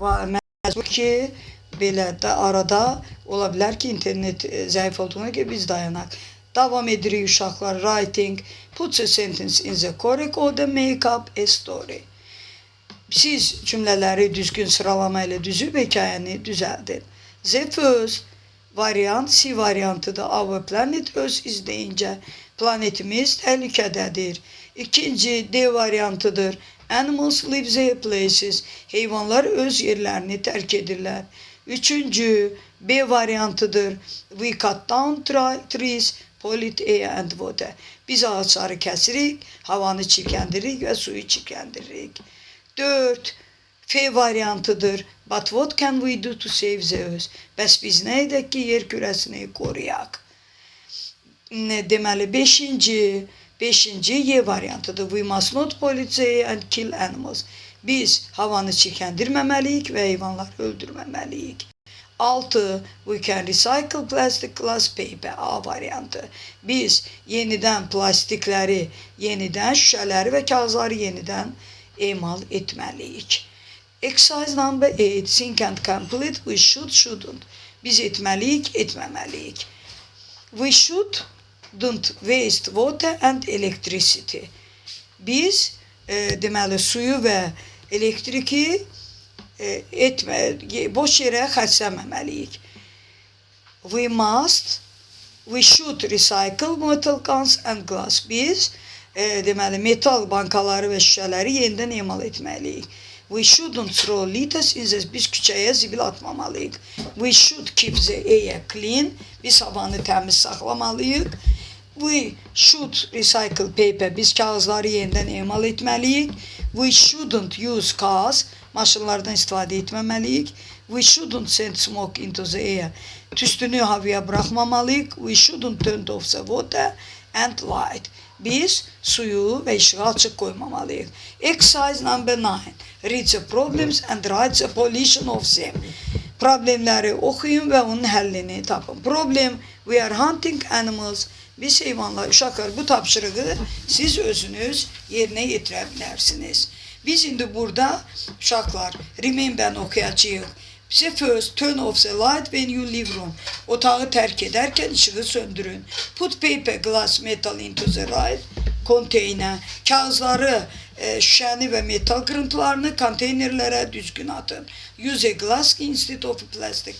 məcbur ki, belə də arada ola bilər ki, internet e, zəif olduğuna görə biz dayanaq. Davam edirik uşaqlar. Writing. Put a sentence in the correct order. Make up a story. Siz cümlələri düzgün sıralama ilə düzüb hekayəni düzəldin. The first variant C variantıdır. Our planet öz izləyincə planetimiz təhlükədədir. İkinci D variantıdır. Animals live their places. Heyvanlar öz yerlərini tərk edirlər. Üçüncü B variantıdır. We cut down trees, pollute air and water. Biz ağaçları kəsirik, havanı çirkəndirik və suyu çirkəndirik. 4. F variantıdır. But what can we do to save the earth? Bəs biz nə edək ki, yer kürəsini qoruyaq? Ne deməli 5-ci 5-ci Y variantıdır. We must not pollute and kill animals. Biz havanı çirkəndirməməliyik və heyvanları öldürməməliyik. 6. We can recycle plastic glass paper A variantı. Biz yenidən plastikləri, yenidən şüşələri və kağızları yenidən emal etməliyik. Exercise number 8. Think and complete. We should, shouldn't. Biz etməliyik, etməməliyik. We shouldn't waste water and electricity. Biz e, deməli suyu və elektriki e, etmə, boş yerə xərcləməməliyik. We must, we should recycle metal cans and glass. Biz e, deməli metal bankaları və şüşələri yenidən emal etməliyik. We shouldn't throw litters in the biz küçəyə zibil atmamalıyıq. We should keep the air clean. Biz havanı təmiz saxlamalıyıq. We should recycle paper. Biz kağızları yenidən emal etməliyik. We shouldn't use cars. Maşınlardan istifadə etməməliyik. We shouldn't send smoke into the air. Tüstünü havaya buraxmamalıyıq. We shouldn't turn off the water and light. Biz suyu və işığı açıq qoymamalıyıq. Exercise number 9. Read the problems and write the pollution of them. Problemləri oxuyun və onun həllini tapın. Problem, we are hunting animals. Biz heyvanlar, uşaqlar bu tapşırığı siz özünüz yerinə yetirə bilərsiniz. Biz indi burada uşaqlar remember oxuyacağıq. Bize first turn off the light when you leave room. Otağı tərk edərkən işığı söndürün. Put paper, glass, metal into the right container. Kağızları, e, şüşəni və metal qırıntılarını konteynerlərə düzgün atın. Use a glass instead of plastic.